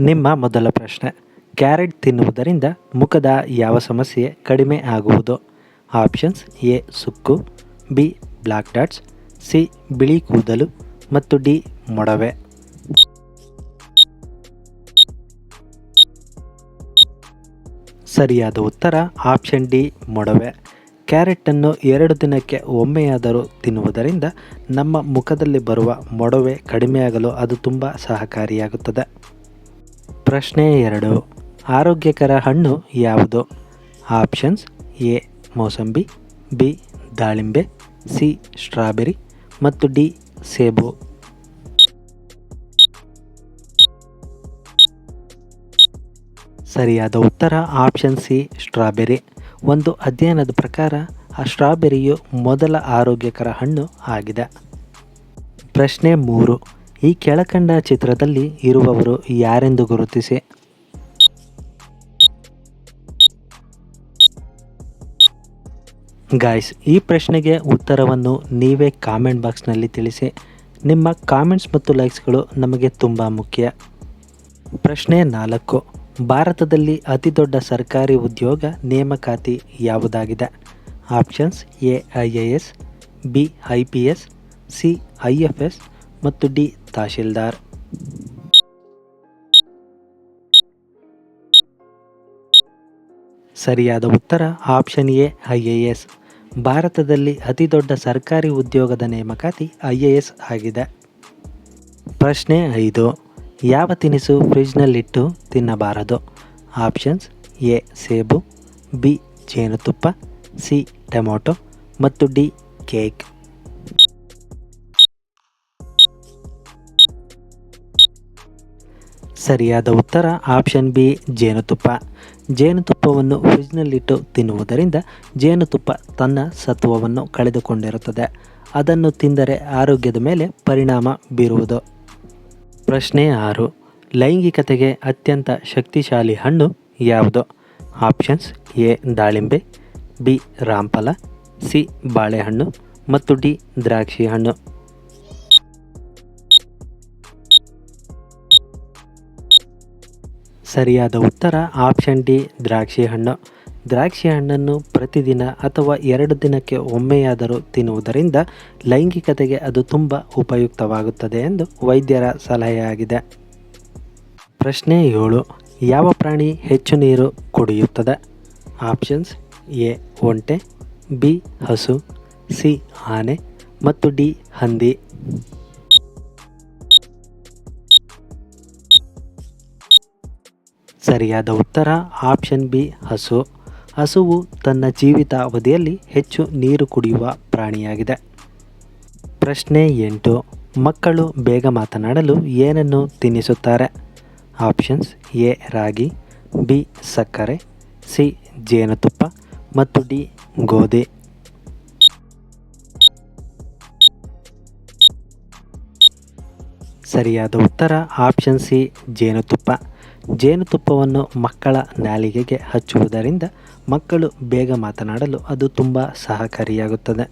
ನಿಮ್ಮ ಮೊದಲ ಪ್ರಶ್ನೆ. ಕ್ಯಾರೆಟ್ ತಿನ್ನುವುದರಿಂದ ಮುಖದ ಯಾವ ಸಮಸ್ಯೆ ಕಡಿಮೆ ಆಗುವುದು? ಆಪ್ಷನ್ಸ್ ಎ, ಸುಕ್ಕು, ಬಿ ಬ್ಲ್ಯಾಕ್ ಡಾಟ್ಸ್, ಸಿ, ಬಿಳಿ ಕೂದಲು ಮತ್ತು ಡಿ, ಮೊಡವೆ. ಸರಿಯಾದ ಉತ್ತರ ಆಪ್ಷನ್ ಡಿ, ಮೊಡವೆ. ಕ್ಯಾರೆಟನ್ನು ಎರಡು ದಿನಕ್ಕೆ ಒಮ್ಮೆಯಾದರೂ ತಿನ್ನುವುದರಿಂದ ನಮ್ಮ ಮುಖದಲ್ಲಿ ಬರುವ ಮೊಡವೆ ಕಡಿಮೆಯಾಗಲು ಅದು ತುಂಬ ಸಹಕಾರಿಯಾಗುತ್ತದೆ. ಪ್ರಶ್ನೆ ಎರಡು. ಆರೋಗ್ಯಕರ ಹಣ್ಣು ಯಾವುದು? ಆಪ್ಷನ್ಸ್ ಎ, ಮೋಸಂಬಿ, ಬಿ, ದಾಳಿಂಬೆ, ಸಿ, ಸ್ಟ್ರಾಬೆರಿ ಮತ್ತು ಡಿ, ಸೇಬು. ಸರಿಯಾದ ಉತ್ತರ ಆಪ್ಷನ್ ಸಿ, ಸ್ಟ್ರಾಬೆರಿ. ಒಂದು ಅಧ್ಯಯನದ ಪ್ರಕಾರ ಆ ಸ್ಟ್ರಾಬೆರಿಯು ಮೊದಲ ಆರೋಗ್ಯಕರ ಹಣ್ಣು ಆಗಿದೆ. ಪ್ರಶ್ನೆ ಮೂರು. ಈ ಕೆಳಕಂಡ ಚಿತ್ರದಲ್ಲಿ ಇರುವವರು ಯಾರೆಂದು ಗುರುತಿಸಿ? ಗಾಯ್ಸ್ ಈ ಪ್ರಶ್ನೆಗೆ ಉತ್ತರವನ್ನು ನೀವೇ ಕಾಮೆಂಟ್ ಬಾಕ್ಸ್ನಲ್ಲಿ ತಿಳಿಸಿ. ನಿಮ್ಮ ಕಾಮೆಂಟ್ಸ್ ಮತ್ತು ಲೈಕ್ಸ್ಗಳು ನಮಗೆ ತುಂಬ ಮುಖ್ಯ. ಪ್ರಶ್ನೆ ನಾಲ್ಕು. ಭಾರತದಲ್ಲಿ ಅತಿ ದೊಡ್ಡ ಸರ್ಕಾರಿ ಉದ್ಯೋಗ ನೇಮಕಾತಿ ಯಾವುದಾಗಿದೆ? Options A I A S B I P S C I F S ಮತ್ತು ಡಿ ತಹಶೀಲ್ದಾರ್. ಸರಿಯಾದ ಉತ್ತರ option A, I A S. ಭಾರತದಲ್ಲಿ ಅತಿ ದೊಡ್ಡ ಸರ್ಕಾರಿ ಉದ್ಯೋಗದ ನೇಮಕಾತಿ ಐ ಎ ಎಸ್ ಆಗಿದೆ. ಪ್ರಶ್ನೆ ಐದು, ಯಾವ ತಿನಿಸು ಫ್ರಿಜ್ನಲ್ಲಿಟ್ಟು ತಿನ್ನಬಾರದು? ಆಪ್ಷನ್ಸ್ ಎ, ಸೇಬು, ಬಿ, ಜೇನುತುಪ್ಪ, ಸಿ, ಟೊಮೊಟೊ ಮತ್ತು ಡಿ, ಕೇಕ್. ಸರಿಯಾದ ಉತ್ತರ ಆಪ್ಷನ್ ಬಿ ಜೇನುತುಪ್ಪ. ಜೇನುತುಪ್ಪವನ್ನು ಫ್ರಿಜ್ನಲ್ಲಿಟ್ಟು ತಿನ್ನುವುದರಿಂದ ಜೇನುತುಪ್ಪ ತನ್ನ ಸತ್ವವನ್ನು ಕಳೆದುಕೊಂಡಿರುತ್ತದೆ. ಅದನ್ನು ತಿಂದರೆ ಆರೋಗ್ಯದ ಮೇಲೆ ಪರಿಣಾಮ ಬೀರುವುದು. ಪ್ರಶ್ನೆ ಆರು, ಲೈಂಗಿಕತೆಗೆ ಅತ್ಯಂತ ಶಕ್ತಿಶಾಲಿ ಹಣ್ಣು ಯಾವುದು? ಆಪ್ಷನ್ಸ್ ಎ ದಾಳಿಂಬೆ ಬಿ ರಾಂಫಲ ಸಿ ಬಾಳೆಹಣ್ಣು ಮತ್ತು ಡಿ ದ್ರಾಕ್ಷಿ ಹಣ್ಣು. ಸರಿಯಾದ ಉತ್ತರ ಆಪ್ಷನ್ ಡಿ, ದ್ರಾಕ್ಷಿ ಹಣ್ಣು. ದ್ರಾಕ್ಷಿ ಹಣ್ಣನ್ನು ಪ್ರತಿದಿನ ಅಥವಾ ಎರಡು ದಿನಕ್ಕೆ ಒಮ್ಮೆಯಾದರೂ ತಿನ್ನುವುದರಿಂದ ಲೈಂಗಿಕತೆಗೆ ಅದು ತುಂಬ ಉಪಯುಕ್ತವಾಗುತ್ತದೆ ಎಂದು ವೈದ್ಯರ ಸಲಹೆಯಾಗಿದೆ. ಪ್ರಶ್ನೆ ಏಳು, ಯಾವ ಪ್ರಾಣಿ ಹೆಚ್ಚು ನೀರು ಕುಡಿಯುತ್ತದೆ? ಆಪ್ಷನ್ಸ್ ಎ, ಒಂಟೆ, ಬಿ, ಹಸು, ಸಿ, ಆನೆ ಮತ್ತು ಡಿ, ಹಂದಿ. ಸರಿಯಾದ ಉತ್ತರ ಆಪ್ಷನ್ ಬಿ, ಹಸು. ಹಸುವು ತನ್ನ ಜೀವಿತಾವಧಿಯಲ್ಲಿ ಹೆಚ್ಚು ನೀರು ಕುಡಿಯುವ ಪ್ರಾಣಿಯಾಗಿದೆ. ಪ್ರಶ್ನೆ ಎಂಟು, ಮಕ್ಕಳು ಬೇಗ ಮಾತನಾಡಲು ಏನನ್ನು ತಿನ್ನಿಸುತ್ತಾರೆ? ಆಪ್ಷನ್ಸ್ ಎ, ರಾಗಿ, ಬಿ, ಸಕ್ಕರೆ, ಸಿ, ಜೇನುತುಪ್ಪ ಮತ್ತು ಡಿ, ಗೋಧಿ. ಸರಿಯಾದ ಉತ್ತರ ಆಪ್ಷನ್ ಸಿ, ಜೇನುತುಪ್ಪ. ಜೇನುತುಪ್ಪವನ್ನು ಮಕ್ಕಳ ನಾಲಿಗೆಗೆ ಹಚ್ಚುವುದರಿಂದ ಮಕ್ಕಳು ಬೇಗ ಮಾತನಾಡಲು ಅದು ತುಂಬ ಸಹಕಾರಿಯಾಗುತ್ತದೆ.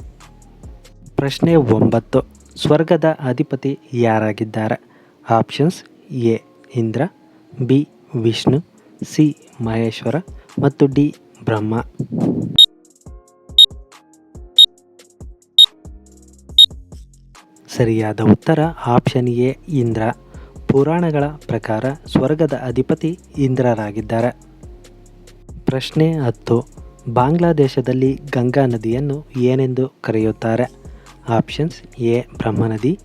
ಪ್ರಶ್ನೆ ಒಂಬತ್ತು. ಸ್ವರ್ಗದ ಅಧಿಪತಿ ಯಾರಾಗಿದ್ದಾರೆ? Options A. Indra, B. Vishnu, C. Maheshwara ಮತ್ತು ಡಿ. ಬ್ರಹ್ಮ. ಸರಿಯಾದ ಉತ್ತರ ಆಪ್ಷನ್ ಎ. ಇಂದ್ರ. ಪುರಾಣಗಳ ಪ್ರಕಾರ ಸ್ವರ್ಗದ ಅಧಿಪತಿ ಇಂದ್ರರಾಗಿದ್ದಾರೆ. ಪ್ರಶ್ನೆ ಹತ್ತು. ಬಾಂಗ್ಲಾದೇಶದಲ್ಲಿ ಗಂಗಾ ನದಿಯನ್ನು ಏನೆಂದು ಕರೆಯುತ್ತಾರೆ? Options A. ಬ್ರಹ್ಮನದಿ,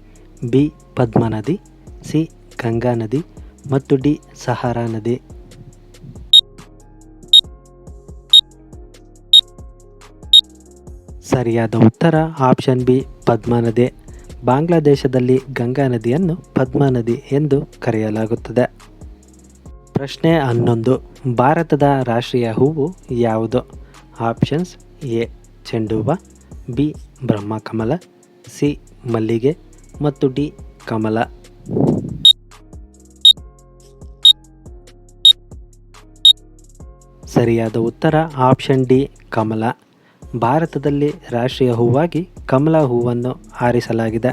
ಬಿ. ಪದ್ಮ ನದಿ ಸಿ. ಗಂಗಾ ನದಿ ಮತ್ತು ಡಿ. ಸಹಾರಾ ನದಿ. ಸರಿಯಾದ ಉತ್ತರ ಆಪ್ಷನ್ ಬಿ. ಪದ್ಮ ನದಿ ಬಾಂಗ್ಲಾದೇಶದಲ್ಲಿ ಗಂಗಾ ನದಿಯನ್ನು ಪದ್ಮಾ ನದಿ ಎಂದು ಕರೆಯಲಾಗುತ್ತದೆ. ಪ್ರಶ್ನೆ ಹನ್ನೊಂದು. ಭಾರತದ ರಾಷ್ಟ್ರೀಯ ಹೂವು ಯಾವುದು? ಆಪ್ಷನ್ಸ್ ಎ, ಚೆಂಡುವ, ಬಿ ಬಿ ಬ್ರಹ್ಮಕಮಲ, ಸಿ, ಮಲ್ಲಿಗೆ ಮತ್ತು ಡಿ, ಕಮಲ. ಸರಿಯಾದ ಉತ್ತರ ಆಪ್ಷನ್ ಡಿ, ಕಮಲ. ಭಾರತದಲ್ಲಿ ರಾಷ್ಟ್ರೀಯ ಹೂವಾಗಿ ಕಮಲ ಹೂವನ್ನು ಆರಿಸಲಾಗಿದೆ